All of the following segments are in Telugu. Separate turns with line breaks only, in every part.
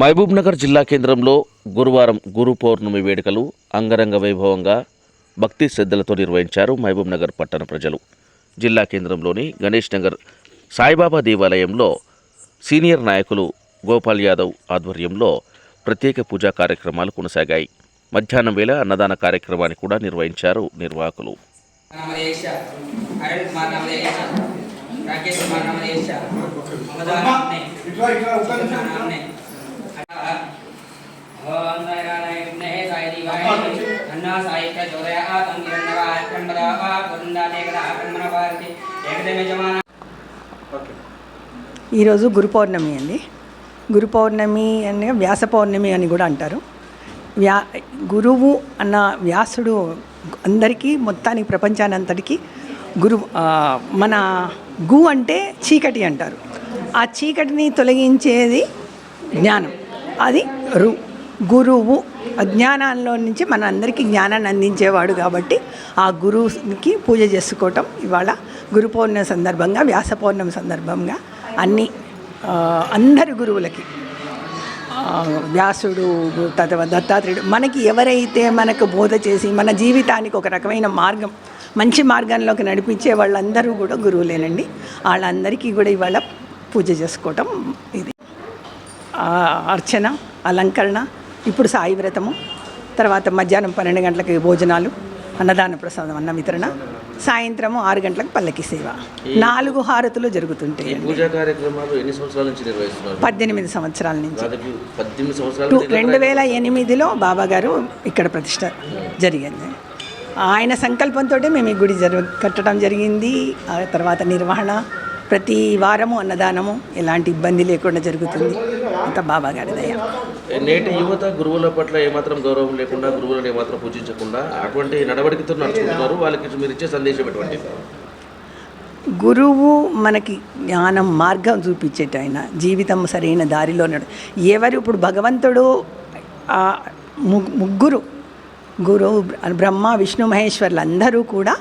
మహబూబ్నగర్ జిల్లా కేంద్రంలో గురువారం గురు పౌర్ణమి వేడుకలు అంగరంగ వైభవంగా భక్తి శ్రద్ధలతో నిర్వహించారు మహబూబ్నగర్ పట్టణ ప్రజలు. జిల్లా కేంద్రంలోని గణేష్ నగర్ సాయిబాబా దేవాలయంలో సీనియర్ నాయకులు గోపాల్ యాదవ్ ఆధ్వర్యంలో ప్రత్యేక పూజా కార్యక్రమాలు కొనసాగాయి. మధ్యాహ్నం వేళ అన్నదాన కార్యక్రమాన్ని కూడా నిర్వహించారు నిర్వాహకులు.
రాకేష్ జమాన
ఈరోజు గురు పౌర్ణమి అండి. గురు పౌర్ణమి అని వ్యాస పౌర్ణమి అని కూడా అంటారు. వ్యా గురువు అన్న వ్యాసుడు అందరికీ మొత్తానికి ప్రపంచానంతటికీ గురు మన గు అంటే చీకటి అంటారు. ఆ చీకటిని తొలగించేది జ్ఞానం. అది రు. గురువు అజ్ఞానంలో నుంచి మన అందరికీ జ్ఞానాన్ని అందించేవాడు కాబట్టి ఆ గురువుకి పూజ చేసుకోవటం ఇవాళ గురు పౌర్ణమి సందర్భంగా వ్యాస పౌర్ణమి సందర్భంగా అన్ని అందరి గురువులకి. వ్యాసుడు తర్వాత దత్తాత్రేయుడు మనకి ఎవరైతే మనకు బోధ చేసి మన జీవితానికి ఒక రకమైన మార్గం మంచి మార్గంలోకి నడిపించే వాళ్ళందరూ కూడా గురువులేనండి. వాళ్ళందరికీ కూడా ఇవాళ పూజ చేసుకోవటం ఇది. అర్చన అలంకరణ ఇప్పుడు సాయి వ్రతము తర్వాత మధ్యాహ్నం పన్నెండు గంటలకి భోజనాలు అన్నదాన ప్రసాదం అన్న వితరణ సాయంత్రము ఆరు గంటలకు పల్లకి సేవ. నాలుగు హారతులు జరుగుతుంటాయి పద్దెనిమిది సంవత్సరాల నుంచి. రెండు వేల ఎనిమిదిలో బాబా గారు ఇక్కడ ప్రతిష్ట జరిగింది. ఆయన సంకల్పంతో మేము ఈ గుడి జరు కట్టడం జరిగింది. ఆ తర్వాత నిర్వహణ ప్రతి వారము అన్నదానము ఎలాంటి ఇబ్బంది లేకుండా జరుగుతుంది. అంత బాబా గారి దయ.
నేటి యువత గురువుల పట్ల ఏమాత్రం గౌరవం లేకుండా గురువులను ఏమాత్రం పూజించకుండా అటువంటి నడవడికతో నడుచుకుంటున్నారు. వాళ్ళకి మీరు ఇచ్చే సందేశం ఎటువంటి
గురువు మనకి జ్ఞానం మార్గం చూపించేట ఆయన జీవితం సరైన దారిలో నడు ఎవరు ఇప్పుడు భగవంతుడు ముగ్గురు గురు బ్రహ్మ విష్ణు మహేశ్వర్లు అందరూ కూడా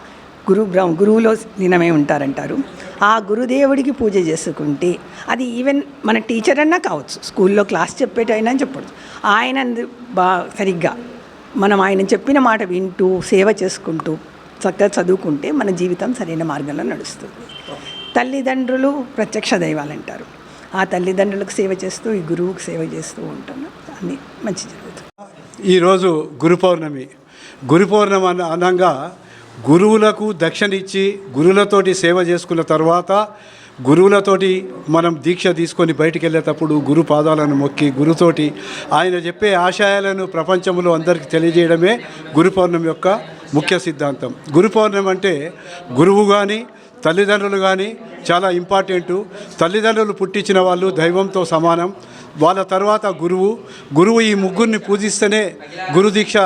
గురు బ్రహ్మ గురువులో లీనమై ఉంటారంటారు. ఆ గురుదేవుడికి పూజ చేసుకుంటే అది ఈవెన్ మన టీచర్ అన్నా కావచ్చు స్కూల్లో క్లాస్ చెప్పేటైనా చెప్పచ్చు. ఆయన బా సరిగ్గా మనం ఆయన చెప్పిన మాట వింటూ సేవ చేసుకుంటూ చక్కగా చదువుకుంటే మన జీవితం సరైన మార్గంలో నడుస్తుంది. తల్లిదండ్రులు ప్రత్యక్ష దైవాలు అంటారు. ఆ తల్లిదండ్రులకు సేవ చేస్తూ ఈ గురువుకు సేవ చేస్తూ ఉంటాను అన్నీ మంచి జరుగుతుంది.
ఈరోజు గురు పౌర్ణమి. గురు పౌర్ణమి అనగా గురువులకు దక్షిణిచ్చి గురువులతోటి సేవ చేసుకున్న తర్వాత గురువులతోటి మనం దీక్ష తీసుకొని బయటికి వెళ్ళేటప్పుడు గురు పాదాలను మొక్కి గురుతోటి ఆయన చెప్పే ఆశయాలను ప్రపంచంలో అందరికీ తెలియజేయడమే గురు పౌర్ణమి యొక్క ముఖ్య సిద్ధాంతం. గురు పౌర్ణమి అంటే గురువు కానీ తల్లిదండ్రులు కానీ చాలా ఇంపార్టెంటు. తల్లిదండ్రులు పుట్టించిన వాళ్ళు దైవంతో సమానం. వాళ్ళ తర్వాత గురువు. గురువు ఈ ముగ్గురిని పూజిస్తేనే గురు దీక్ష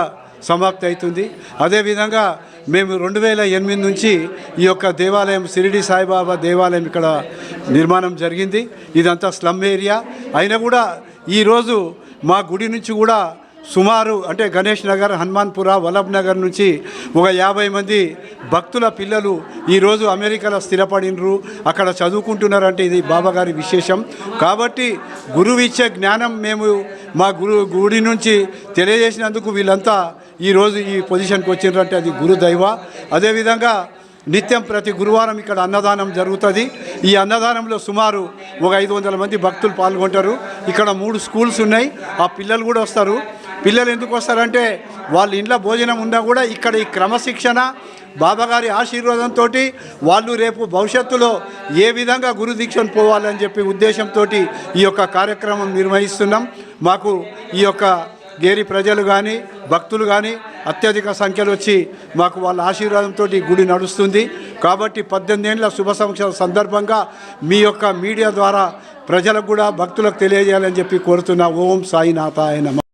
సమాప్తి అవుతుంది. అదేవిధంగా మేము రెండు వేల ఎనిమిది నుంచి ఈ యొక్క దేవాలయం షిరిడి సాయిబాబా దేవాలయం ఇక్కడ నిర్మాణం జరిగింది. ఇదంతా స్లమ్ ఏరియా. అయినా కూడా ఈరోజు మా గుడి నుంచి కూడా సుమారు అంటే గణేష్ నగర్ హనుమాన్పుర వల్లభ్ నగర్ నుంచి ఒక యాభై మంది భక్తుల పిల్లలు ఈరోజు అమెరికాలో స్థిరపడినరు. అక్కడ చదువుకుంటున్నారంటే ఇది బాబాగారి విశేషం. కాబట్టి గురువు ఇచ్చే జ్ఞానం మేము మా గురు గుడి నుంచి తెలియజేసినందుకు వీళ్ళంతా ఈరోజు ఈ పొజిషన్కి వచ్చినారంటే అది గురుదైవ అదేవిధంగా నిత్యం ప్రతి గురువారం ఇక్కడ అన్నదానం జరుగుతుంది. ఈ అన్నదానంలో సుమారు ఒక ఐదు వందల మంది భక్తులు పాల్గొంటారు. ఇక్కడ మూడు స్కూల్స్ ఉన్నాయి. ఆ పిల్లలు కూడా వస్తారు. పిల్లలు ఎందుకు వస్తారంటే వాళ్ళ ఇంట్లో భోజనం ఉన్నా కూడా ఇక్కడ ఈ క్రమశిక్షణ బాబాగారి ఆశీర్వాదంతో వాళ్ళు రేపు భవిష్యత్తులో ఏ విధంగా గురుదీక్షను పోవాలని చెప్పి ఉద్దేశంతో ఈ యొక్క కార్యక్రమం నిర్వహిస్తున్నాం. మాకు ఈ యొక్క గేరి ప్రజలు కానీ భక్తులు కానీ అత్యధిక సంఖ్యలో వచ్చి మాకు వాళ్ళ ఆశీర్వాదంతో గుడి నడుస్తుంది. కాబట్టి పద్దెనిమిది ఏళ్ళ శుభ సంవత్సరం సందర్భంగా మీ యొక్క మీడియా ద్వారా ప్రజలకు కూడా భక్తులకు తెలియజేయాలని చెప్పి కోరుతున్నా ఓం సాయినాథాయ నమ.